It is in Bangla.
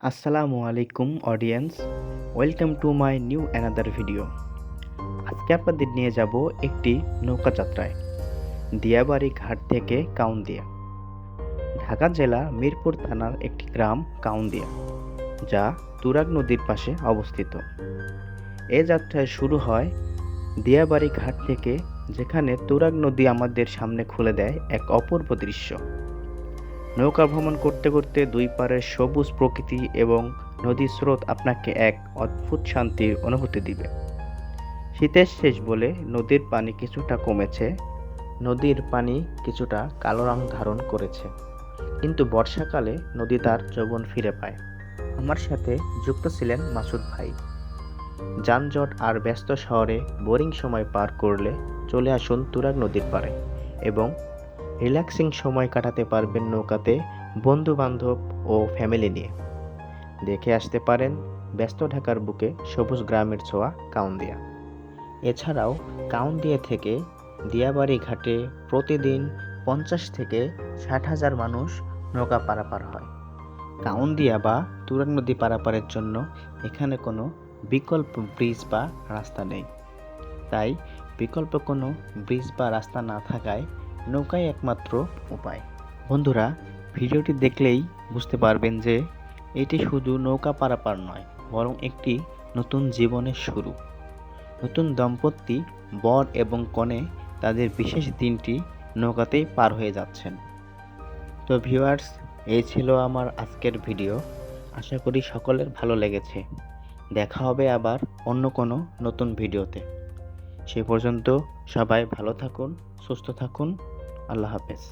আসসালামু আলাইকুম audience welcome to my new another video আজকে আপনাদের নিয়ে যাব একটি নৌকা যাত্রায়, দিয়াবাড়ি ঘাট থেকে কাউন্দিয়া। ঢাকা জেলা মিরপুর থানার একটি গ্রাম কাউন্দিয়া, যা তুরাগ নদীর পাশে অবস্থিত। এ যাত্রায় শুরু হয় দিয়াবাড়ি ঘাট থেকে, যেখানে তুরাগ নদী আমাদের সামনে খুলে দেয় এক অপূর্ব দৃশ্য। নৌকা ভ্রমণ করতে করতে দুই পারের সবুজ প্রকৃতি এবং নদীর স্রোত আপনাকে এক অদ্ভুত শান্তির অনুভূতি দিবে। শীতের শেষ বলে নদীর পানি কিছুটা কমেছে, নদীর পানি কিছুটা কালো রং ধারণ করেছে, কিন্তু বর্ষাকালে নদী তার যৌবন ফিরে পায়। আমার সাথে যুক্ত ছিলেন মাসুদ ভাই। যানজট আর ব্যস্ত শহরে বোরিং সময় পার করলে চলে আসুন তুরাগ নদীর পাড়ে এবং রিল্যাক্সিং সময় কাটাতে পারবেন নৌকাতে বন্ধু বান্ধব ও ফ্যামিলি নিয়ে। দেখে আসতে পারেন ব্যস্ত ঢাকার বুকে সবুজ গ্রামের ছোঁয়া কাউন্দিয়া। এছাড়াও কাউন্দিয়া থেকে দিয়াবাড়ি ঘাটে প্রতিদিন পঞ্চাশ থেকে ষাট হাজার মানুষ নৌকা পারাপার হয়। কাউন্দিয়া বা তুরাগ নদী পারাপারের জন্য এখানে কোনো বিকল্প ব্রিজ বা রাস্তা নেই। তাই বিকল্প কোনো ব্রিজ বা রাস্তা না থাকায় নৌকাই একমাত্র উপায়। বন্ধুরা, ভিডিওটি দেখলেই বুঝতে পারবেন যে এটি শুধু নৌকা পারাপার নয়, বরং একটি নতুন জীবনের শুরু। নতুন দম্পতি বর এবং কনে তাদের বিশেষ দিনটি নৌকাতেই পার হয়ে যাচ্ছেন। তো ভিউয়ার্স, এই ছিল আমার আজকের ভিডিও। আশা করি সকলের ভালো লেগেছে। দেখা হবে আবার অন্য কোনো নতুন ভিডিওতে। সে পর্যন্ত সবাই ভালো থাকুন, সুস্থ থাকুন। আল্লাহ হাফেজ।